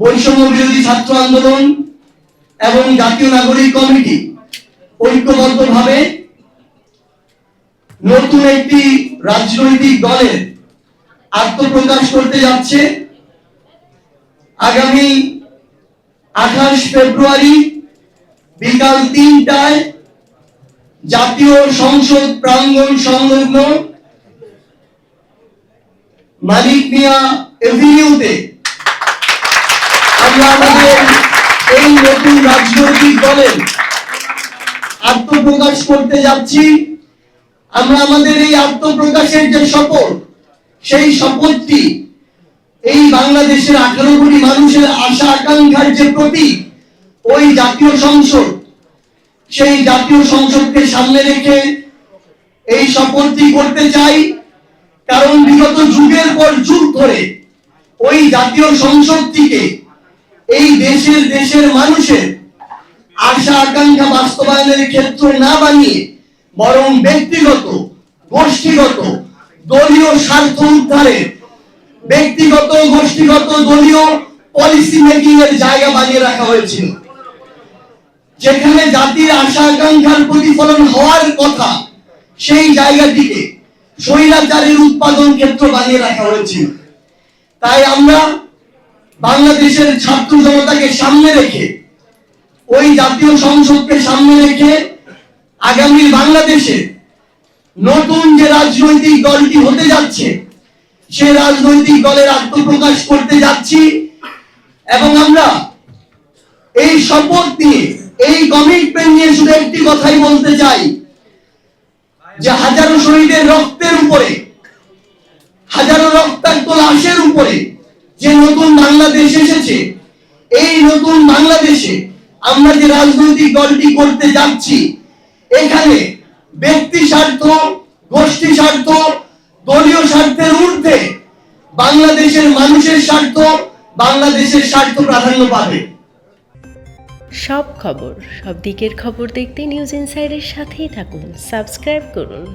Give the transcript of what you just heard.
বৈষম্য বিরোধী ছাত্র আন্দোলন এবং জাতীয় নাগরিক কমিটি ঐক্যবদ্ধভাবে নতুন একটি রাজনৈতিক দলের আত্মপ্রকাশ করতে যাচ্ছে। আগামী আঠাশ ফেব্রুয়ারি বিকাল তিনটায় জাতীয় সংসদ প্রাঙ্গণ সংলগ্ন মালিক মিয়া এভিনিউতে এই নতুন রাজনৈতিক দলের আত্মপ্রকাশ করতে যাচ্ছি। আমরা আমাদের এই আত্মপ্রকাশের যে শপথ সেই শপথটি এই বাংলাদেশের আঠারো কোটি মানুষের আশা আকাঙ্ক্ষার যে প্রতীক, ওই জাতীয় সংসদ, সেই জাতীয় সংসদকে সামনে রেখে এই শপথটি করতে চাই। কারণ বিগত যুগের পর যুগ ধরে ওই জাতীয় সংসদটিকে এই দেশের দেশের মানুষের আশা আকাঙ্ক্ষা বাস্তবায়নের ক্ষেত্র না বানিয়ে বরং ব্যক্তিগত, গোষ্ঠীগত, দলীয় স্বার্থ উদ্ধারে ব্যক্তিগত, গোষ্ঠীগত, দলীয় পলিসি মেকিং এর জায়গা বানিয়ে রাখা হয়েছিল। যেখানে জাতির আশা আকাঙ্ক্ষার প্রতিফলন হওয়ার কথা সেই জায়গাটিকে স্বৈরাচারের উৎপাদন ক্ষেত্র বানিয়ে রাখা হয়েছিল। তাই আমরা বাংলাদেশের ছাত্র জনতাকে সামনে রেখে, ওই জাতীয় সংসদকে সামনে রেখে আগামী বাংলাদেশে নতুন যে রাজনৈতিক দলটি হতে যাচ্ছে, সে রাজনৈতিক দলের আত্মপ্রকাশ করতে যাচ্ছি এবং আমরা এই শপথ নিয়ে, এই কমিটমেন্ট নিয়ে শুধু একটি কথাই বলতে চাই, যে হাজারো শহীদের রক্তের উপরে, হাজারো রক্তাক্ত লাশের উপরে যে নতুন বাংলাদেশ এসেছে, এই নতুন বাংলাদেশে আমরা যে রাজনৈতিক দলটি করতে যাচ্ছি, এখানে ব্যক্তি স্বার্থ, গোষ্ঠী স্বার্থ, দলীয় স্বার্থের ঊর্ধ্বে বাংলাদেশের মানুষের স্বার্থ, বাংলাদেশের স্বার্থ প্রাধান্য পাবে। সব খবর, সব দিকের খবর দেখতে নিউজ ইনসাইডের সাথেই থাকুন, সাবস্ক্রাইব করুন।